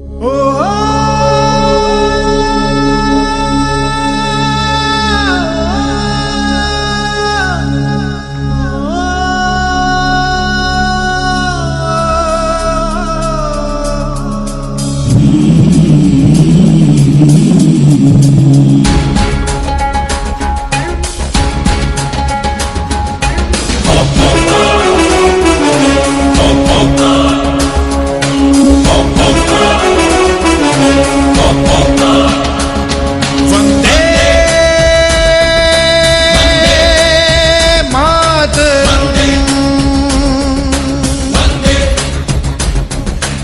ವಂದೇ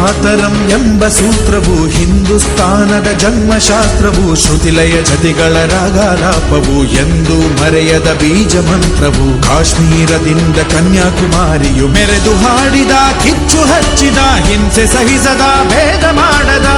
ಮಾತರಂ ಎಂಬ ಸೂತ್ರವು ಹಿಂದೂಸ್ತಾನದ ಜನ್ಮಶಾಸ್ತ್ರವು ಶ್ರುತಿಲಯ ಜತಿಗಳ ರಾಗಾಲಾಪವು ಎಂದು ಮರೆಯದ ಬೀಜ ಮಂತ್ರವು ಕಾಶ್ಮೀರದಿಂದ ಕನ್ಯಾಕುಮಾರಿಯು ಮೆರೆದು ಹಾಡಿದ ಕಿಚ್ಚು ಹಚ್ಚಿದ ಹಿಂಸೆ ಸಹಿಸದ ಭೇದ ಮಾಡದ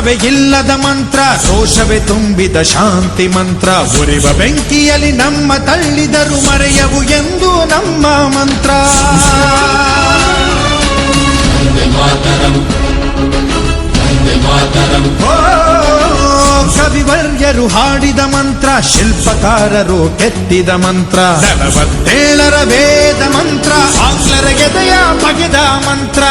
ರಣತಂತ್ರವೇ ಇಲ್ಲದ ಮಂತ್ರ ರೋಷವೇ ತುಂಬಿದ ಶಾಂತಿ ಮಂತ್ರ. ಉರಿವ ಬೆಂಕಿಯಲ್ಲಿ ನಮ್ಮ ತಳ್ಳಿದರು ಮರೆಯವು ಎಂದು ನಮ್ಮ ಮಂತ್ರ. ಕವಿವರ್ಯರು ಹಾಡಿದ ಮಂತ್ರ ಶಿಲ್ಪಕಾರರು ಕೆತ್ತಿದ ಮಂತ್ರ. ನಲವತ್ತೇಳರ ವೇದ ಮಂತ್ರ ಆಂಗ್ಲರ ಗೆದೆಯ ಬಗೆದ ಮಂತ್ರ.